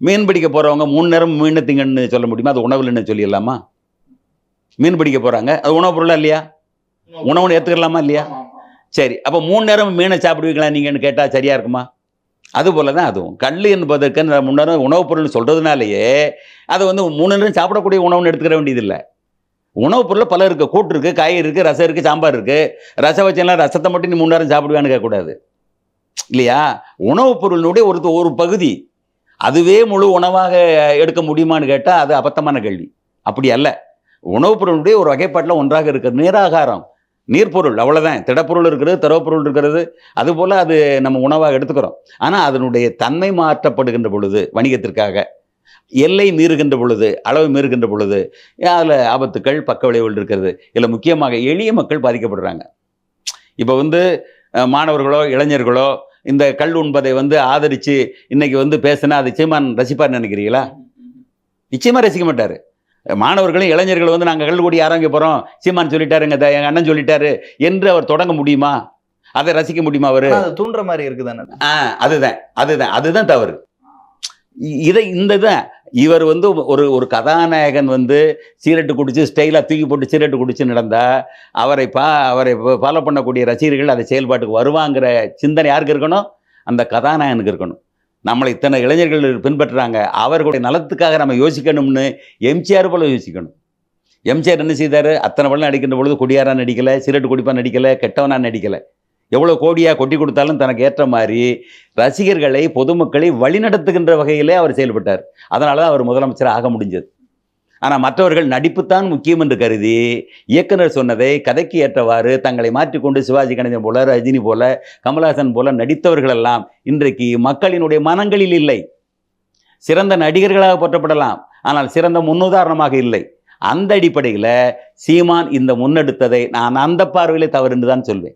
மீன் பிடிக்க போகிறவங்க மூணு நேரம் மீன் திங்கன்னு சொல்ல முடியுமா? அது உணவுலன்னு சொல்லிடலாமா? மீன் பிடிக்க போகிறாங்க அது உணவு பொருளா இல்லையா? உணவுன்னு ஏற்றுக்கலாமா இல்லையா? சரி அப்போ மூணு நேரம் மீனை சாப்பிடுவீங்களா நீங்கன்னு கேட்டால் சரியாக இருக்குமா? அதுபோல தான் அதுவும். கல் என்பதற்கு அந்த உணவுப் பொருள்னு சொல்கிறதுனாலேயே அதை வந்து மூணு நேரம் சாப்பிடக்கூடிய உணவுன்னு எடுத்துக்கிற வேண்டியதில்லை. உணவுப் பொருள் பல இருக்குது கூட்டு இருக்குது காய் இருக்குது ரசம் இருக்குது சாம்பார் இருக்குது ரசம் வச்செல்லாம் ரசத்தை மட்டும் நீ மூணு நேரம் சாப்பிடுவேன்னு கேட்கக்கூடாது. இல்லையா? உணவுப் பொருளினுடைய ஒரு ஒரு பகுதி அதுவே முழு உணவாக எடுக்க முடியுமான்னு கேட்டால் அது அபத்தமான கேள்வி. அப்படி அல்ல. உணவுப் பொருளுடைய ஒரு வகைப்பாட்டில் ஒன்றாக இருக்கிறது. நீராகாரம் நீர்ப்பொருள் அவ்வளோதான் திடப்பொருள் இருக்கிறது திரவப்பொருள் இருக்கிறது. அதுபோல் அது நம்ம உணவாக எடுத்துக்கிறோம். ஆனால் அதனுடைய தன்மை மாற்றப்படுகின்ற பொழுது வணிகத்திற்காக எல்லை மீறுகின்ற பொழுது அளவு மீறுகின்ற பொழுது அதில் ஆபத்துக்கள் பக்க விளைவுகள் இருக்கிறது. இதில் முக்கியமாக எளிய மக்கள் பாதிக்கப்படுறாங்க. இப்போ வந்து மாணவர்களோ இளைஞர்களோ இந்த கல் உண்பதை வந்து ஆதரித்து இன்னைக்கு வந்து பேசினா அது சீமான் ரசிப்பார் நினைக்கிறீங்களா? நிச்சயமாக ரசிக்க மாட்டார். மாணவர்களும் இளைஞர்களும் வந்து நாங்கள் கல்லுக்குடி ஆரம்பிக்க போகிறோம் சீமான் சொல்லிட்டாருங்க த- எங்க அண்ணன் சொல்லிட்டாரு என்று அவர் தொடங்க முடியுமா? அதை ரசிக்க முடியுமா அவர்? தூண்டுற மாதிரி இருக்குதானே? ஆ அதுதான் அதுதான் அதுதான் தவறு. இதை இந்த தான் இவர் வந்து ஒரு ஒரு கதாநாயகன் வந்து சீரட்டு குடிச்சு ஸ்டைலாக தூக்கி போட்டு சீரட்டு குடிச்சு நடந்தால் அவரை பா அவரை ஃபாலோ பண்ணக்கூடிய ரசிகர்கள் அதை செயல்பாட்டுக்கு வருவாங்கிற சிந்தனை யாருக்கு இருக்கணும்? அந்த கதாநாயகனுக்கு இருக்கணும். நம்மளை இத்தனை இளைஞர்கள் பின்பற்றுறாங்க. அவர்களுடைய நலத்துக்காக நம்ம யோசிக்கணும்னு எம்ஜிஆர் போல யோசிக்கணும். எம்ஜிஆர் என்ன செய்தார்? அத்தனை படம் நடிக்கின்ற பொழுது குடியாரா நடிக்கலை சிரட்டு குடிப்பான் நடிக்கலை கெட்டவனாக நடிக்கலை. எவ்வளோ கோடியாக கொட்டி கொடுத்தாலும் தனக்கு ஏற்ற மாதிரி ரசிகர்களை பொதுமக்களை வழிநடத்துகின்ற வகையிலே அவர் செயல்பட்டார். அதனால தான் அவர் முதலமைச்சர் ஆக முடிஞ்சது. ஆனால் மற்றவர்கள் நடிப்புத்தான் முக்கியம் என்று கருதி இயக்குனர் சொன்னதை கதைக்கு ஏற்றவாறு தங்களை மாற்றிக்கொண்டு சிவாஜி கணேசன் போல ரஜினி போல கமலஹாசன் போல நடித்தவர்கள் எல்லாம் இன்றைக்கு மக்களினுடைய மனங்களில் இல்லை. சிறந்த நடிகர்களாக போற்றப்படலாம். ஆனால் சிறந்த முன்னுதாரணமாக இல்லை. அந்த அடிப்படையில் சீமான் இந்த முன்னெடுத்ததை நான் அந்த பார்வையிலே தவறு என்று தான் சொல்வேன்.